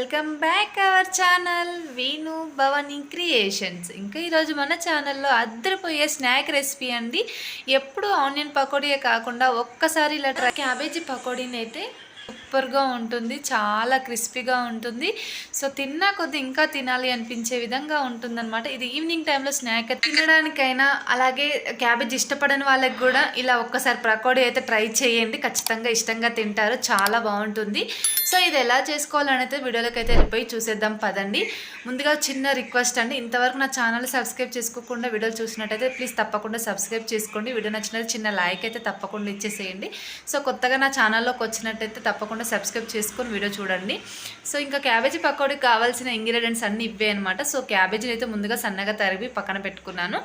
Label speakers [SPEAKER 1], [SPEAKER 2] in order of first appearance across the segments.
[SPEAKER 1] Welcome back our channel Veenu Bhavani creations. ఇంకా ఈరోజు మన ఛానల్లో అద్దరిపోయే స్నాక్ రెసిపీ అండి. ఎప్పుడు ఆనియన్ పకోడీయే కాకుండా ఒక్కసారి ఇలా ట్రై క్యాబేజీ పకోడీని అయితే సూపర్గా ఉంటుంది చాలా క్రిస్పీగా ఉంటుంది. సో తిన్నా కొద్ది ఇంకా తినాలి అనిపించే విధంగా ఉంటుందన్నమాట. ఇది ఈవినింగ్ టైంలో స్నాక్ తినడానికైనా అలాగే క్యాబేజ్ ఇష్టపడని వాళ్ళకి కూడా ఇలా ఒక్కసారి ప్రకోడీ అయితే ట్రై చేయండి. ఖచ్చితంగా ఇష్టంగా తింటారు చాలా బాగుంటుంది. సో ఇది ఎలా చేసుకోవాలని అయితే వీడియోలోకి అయితే వెళ్ళిపోయి చూసేద్దాం పదండి. ముందుగా చిన్న రిక్వెస్ట్ అండి. ఇంతవరకు నా ఛానల్ సబ్స్క్రైబ్ చేసుకోకుండా వీడియోలు చూసినట్టయితే ప్లీజ్ తప్పకుండా సబ్స్క్రైబ్ చేసుకోండి. వీడియో నచ్చినది చిన్న లైక్ అయితే తప్పకుండా ఇచ్చేసేయండి. సో కొత్తగా నా ఛానల్లోకి వచ్చినట్టయితే తప్ప తప్పకుండా సబ్స్క్రైబ్ చేసుకొని వీడియో చూడండి. సో ఇంకా క్యాబేజీ పకోడీకి కావాల్సిన ఇంగ్రీడియంట్స్ అన్నీ ఇవే అనమాట సో క్యాబేజీని అయితే ముందుగా సన్నగా తరిగి పక్కన పెట్టుకున్నాను.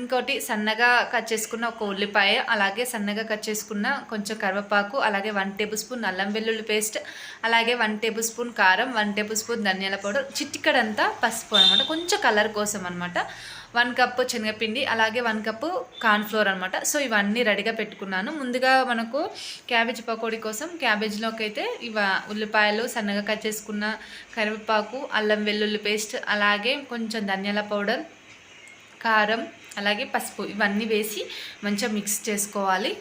[SPEAKER 1] ఇంకోటి సన్నగా కట్ చేసుకున్న ఒక ఉల్లిపాయ అలాగే సన్నగా కట్ చేసుకున్న కొంచెం కరివేపాకు అలాగే వన్ టేబుల్ స్పూన్ అల్లం వెల్లుల్లి పేస్ట్ అలాగే వన్ టేబుల్ స్పూన్ కారం వన్ టేబుల్ స్పూన్ ధనియాల పౌడర్ చిట్టికడంతా పసుపు అనమాట కొంచెం కలర్ కోసం అనమాట వన్ కప్పు శనగపిండి అలాగే వన్ కప్పు కార్న్ఫ్లోర్ అనమాట సో ఇవన్నీ రెడీగా పెట్టుకున్నాను. ముందుగా మనకు క్యాబేజ్ పకోడీ కోసం క్యాబేజ్లోకి అయితే ఇవ ఉల్లిపాయలు సన్నగా కట్ చేసుకున్న కరివేపాకు అల్లం వెల్లుల్లి పేస్ట్ అలాగే కొంచెం ధనియాల పౌడర్ కారం అలాగే పసుపు ఇవన్నీ వేసి మంచిగా మిక్స్ చేసుకోవాలి.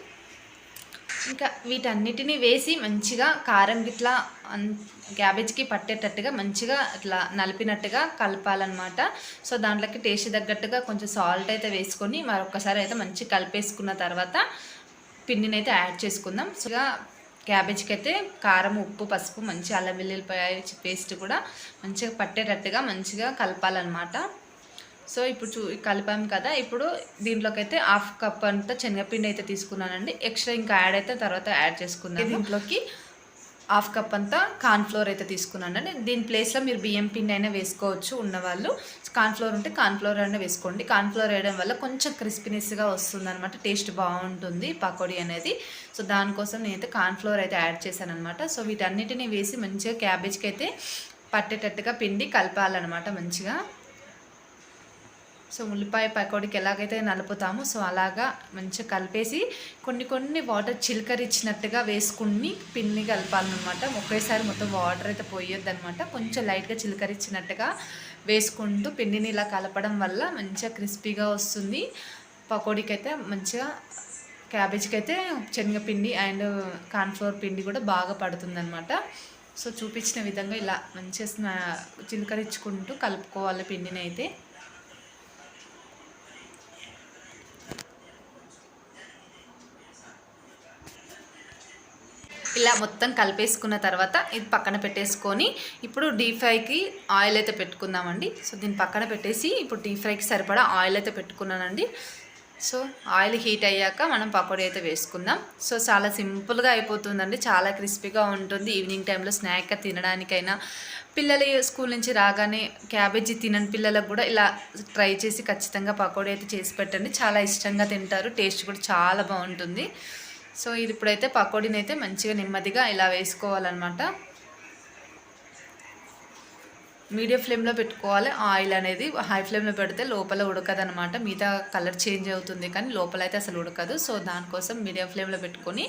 [SPEAKER 1] ఇంకా వీటన్నిటిని వేసి మంచిగా కారం గిట్లా అన్ క్యాబేజ్కి పట్టేటట్టుగా మంచిగా ఇట్లా నలిపినట్టుగా కలపాలన్నమాట. సో దాంట్లోకి టేస్ట్ తగ్గట్టుగా కొంచెం సాల్ట్ అయితే వేసుకొని మరొకసారి అయితే మంచిగా కలిపేసుకున్న తర్వాత పిండిని అయితే యాడ్ చేసుకుందాం. సో క్యాబేజ్కి అయితే కారం ఉప్పు పసుపు మంచి అల్లం వెల్లుల్లిపాయ పేస్ట్ కూడా మంచిగా పట్టేటట్టుగా మంచిగా కలపాలన్నమాట. సో ఇప్పుడు చూ కలిపాం కదా ఇప్పుడు దీంట్లోకి అయితే హాఫ్ కప్ అంతా శనగపిండి అయితే తీసుకున్నానండి. ఎక్స్ట్రా ఇంకా యాడ్ అయితే తర్వాత యాడ్ చేసుకున్నాను దీంట్లోకి హాఫ్ కప్ అంతా కార్న్ఫ్లోర్ అయితే తీసుకున్నానండి. దీని ప్లేస్లో మీరు బియ్యం పిండి అయినా వేసుకోవచ్చు ఉన్నవాళ్ళు. కార్న్ఫ్లోర్ ఉంటే కార్న్ఫ్లోర్ అయినా వేసుకోండి. కార్న్ఫ్లోర్ వేయడం వల్ల కొంచెం క్రిస్పీనెస్గా వస్తుంది అనమాట టేస్ట్ బాగుంటుంది పకోడీ అనేది. సో దానికోసం నేనైతే కార్న్ఫ్లోర్ అయితే యాడ్ చేశాను అనమాట సో వీటన్నిటిని వేసి మంచిగా క్యాబేజ్కి అయితే పట్టేటట్టుగా పిండి కలపాలన్నమాట మంచిగా. సో ఉల్లిపాయ పకోడీకి ఎలాగైతే నలుపుతామో సో అలాగా మంచిగా కలిపేసి కొన్ని కొన్ని వాటర్ చిలకరిచ్చినట్టుగా వేసుకుని పిండి కలపాలన్నమాట. ఒకేసారి మొత్తం వాటర్ అయితే పోయొద్దు అనమాట కొంచెం లైట్గా చిలకరిచ్చినట్టుగా వేసుకుంటూ పిండిని ఇలా కలపడం వల్ల మంచిగా క్రిస్పీగా వస్తుంది. పకోడీకి అయితే మంచిగా క్యాబేజ్కి అయితే శనగపిండి అండ్ కార్న్ఫ్లవర్ పిండి కూడా బాగా పడుతుందనమాట సో చూపించిన విధంగా ఇలా మంచిగా చిలకరించుకుంటూ కలుపుకోవాలి పిండిని అయితే ఇలా మొత్తం కలిపేసుకున్న తర్వాత ఇది పక్కన పెట్టేసుకొని ఇప్పుడు డీప్ ఫ్రైకి ఆయిల్ అయితే పెట్టుకుందామండి. సో దీన్ని పక్కన పెట్టేసి ఇప్పుడు డీప్ ఫ్రైకి సరిపడా ఆయిల్ అయితే పెట్టుకున్నానండి. సో ఆయిల్ హీట్ అయ్యాక మనం పకోడీ అయితే వేసుకుందాం. సో చాలా సింపుల్గా అయిపోతుందండి. చాలా క్రిస్పీగా ఉంటుంది. ఈవినింగ్ టైంలో స్నాక్గా తినడానికైనా పిల్లలు స్కూల్ నుంచి రాగానే క్యాబేజీ తినని పిల్లలకు కూడా ఇలా ట్రై చేసి ఖచ్చితంగా పకోడీ అయితే చేసి పెట్టండి. చాలా ఇష్టంగా తింటారు. టేస్ట్ కూడా చాలా బాగుంటుంది. సో ఇది ఇప్పుడైతే పకోడీని అయితే మంచిగా నెమ్మదిగా ఇలా వేసుకోవాలన్నమాట. మీడియం ఫ్లేమ్లో పెట్టుకోవాలి. ఆయిల్ అనేది హై ఫ్లేమ్లో పెడితే లోపల ఉడకదనమాట మిగతా కలర్ చేంజ్ అవుతుంది కానీ లోపల అయితే అసలు ఉడకదు. సో దానికోసం మీడియం ఫ్లేమ్లో పెట్టుకొని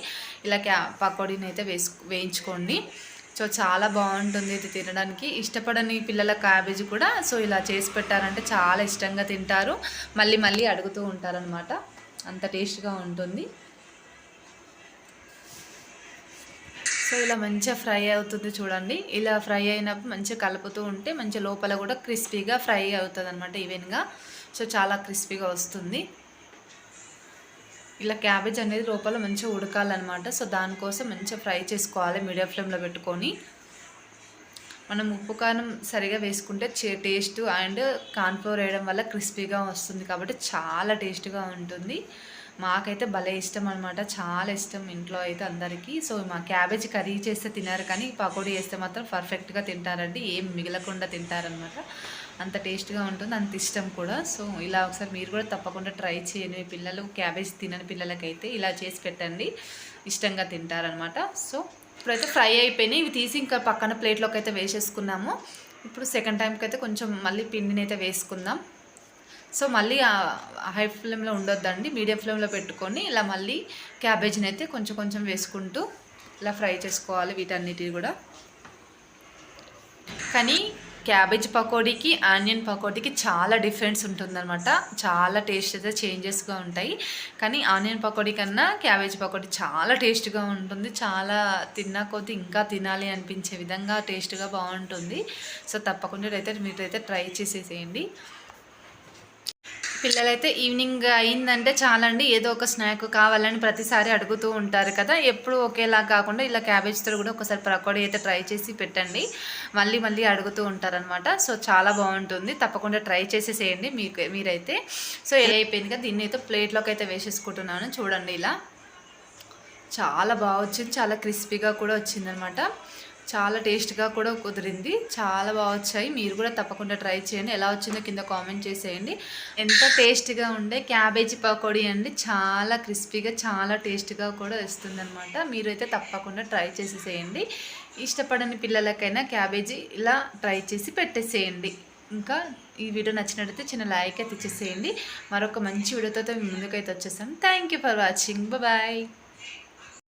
[SPEAKER 1] ఇలా క్యా పకోడీని అయితే వేసు వేయించుకోండి. సో చాలా బాగుంటుంది ఇది తినడానికి. ఇష్టపడని పిల్లల క్యాబేజీ కూడా సో ఇలా చేసి పెట్టారంటే చాలా ఇష్టంగా తింటారు. మళ్ళీ మళ్ళీ అడుగుతూ ఉంటారనమాట అంత టేస్ట్గా ఉంటుంది. సో ఇలా మంచిగా ఫ్రై అవుతుంది చూడండి. ఇలా ఫ్రై అయినప్పుడు మంచిగా కలుపుతూ ఉంటే మంచిగా లోపల కూడా క్రిస్పీగా ఫ్రై అవుతుంది అనమాట ఈవెన్గా. సో చాలా క్రిస్పీగా వస్తుంది. ఇలా క్యాబేజ్ అనేది లోపల మంచిగా ఉడకాలన్నమాట. సో దానికోసం మంచిగా ఫ్రై చేసుకోవాలి మీడియం ఫ్లేమ్లో పెట్టుకొని. మనం ఉప్పు కారం సరిగా వేసుకుంటే టేస్ట్ అండ్ కార్న్ఫ్లోర్ వేయడం వల్ల క్రిస్పీగా వస్తుంది కాబట్టి చాలా టేస్ట్గా ఉంటుంది. మాకైతే భలే ఇష్టం అనమాట చాలా ఇష్టం ఇంట్లో అయితే అందరికీ. సో మా క్యాబేజ్ కర్రీ చేస్తే తినారు కానీ పకోడీ చేస్తే మాత్రం పర్ఫెక్ట్గా తింటారండి. ఏం మిగలకుండా తింటారనమాట అంత టేస్ట్గా ఉంటుంది అంత ఇష్టం కూడా. సో ఇలా ఒకసారి మీరు కూడా తప్పకుండా ట్రై చేయండి. పిల్లలు క్యాబేజ్ తినని పిల్లలకైతే ఇలా చేసి పెట్టండి. ఇష్టంగా తింటారనమాట సో ఇప్పుడైతే ఫ్రై అయిపోయినాయి. ఇవి తీసి ఇంకా పక్కన ప్లేట్లోకి అయితే వేసేసుకున్నాము. ఇప్పుడు సెకండ్ టైంకి అయితే కొంచెం మళ్ళీ పిండిని అయితే వేసుకుందాం. సో మళ్ళీ హై ఫ్లేమ్లో ఉండొద్దండి. మీడియం ఫ్లేమ్లో పెట్టుకొని ఇలా మళ్ళీ క్యాబేజీని అయితే కొంచెం కొంచెం వేసుకుంటూ ఇలా ఫ్రై చేసుకోవాలి వీటన్నిటి కూడా. కానీ క్యాబేజ్ పకోడీకి ఆనియన్ పకోడీకి చాలా డిఫరెన్స్ ఉంటుందన్నమాట. చాలా టేస్ట్ అయితే చేంజెస్గా ఉంటాయి. కానీ ఆనియన్ పకోడీ కన్నా క్యాబేజ్ పకోడీ చాలా టేస్ట్గా ఉంటుంది. చాలా తిన్నా కొద్దీ ఇంకా తినాలి అనిపించే విధంగా టేస్ట్గా బాగుంటుంది. సో తప్పకుండా అయితే మీరైతే ట్రై చేసేసేయండి. పిల్లలైతే ఈవినింగ్ అయిందంటే చాలండి. ఏదో ఒక స్నాక్ కావాలని ప్రతిసారి అడుగుతూ ఉంటారు కదా. ఎప్పుడు ఒకేలా కాకుండా ఇలా క్యాబేజ్తో కూడా ఒకసారి పకోడీ అయితే ట్రై చేసి పెట్టండి. మళ్ళీ మళ్ళీ అడుగుతూ ఉంటారనమాట సో చాలా బాగుంటుంది. తప్పకుండా ట్రై చేసేసేయండి మీకు మీరైతే. సో ఎలా అయిపోయింది కదా. దీన్ని అయితే ప్లేట్లోకి అయితే వేసేసుకుంటున్నాను. చూడండి ఇలా. చాలా బాగా వచ్చింది. చాలా క్రిస్పీగా కూడా వచ్చిందనమాట చాలా టేస్ట్గా కూడా కుదిరింది. చాలా బాగా వచ్చాయి. మీరు కూడా తప్పకుండా ట్రై చేయండి. ఎలా వచ్చిందో కింద కామెంట్ చేసేయండి. ఎంత టేస్ట్గా ఉండే క్యాబేజీ పకోడీ అండి. చాలా క్రిస్పీగా చాలా టేస్ట్గా కూడా వస్తుంది అనమాట మీరైతే తప్పకుండా ట్రై చేసేసేయండి. ఇష్టపడని పిల్లలకైనా క్యాబేజీ ఇలా ట్రై చేసి పెట్టేసేయండి. ఇంకా ఈ వీడియో నచ్చినట్టయితే చిన్న లైక్ అయితే ఇచ్చేసేయండి. మరొక మంచి వీడియోతో ముందుకైతే వచ్చేసాను thank you for watching bye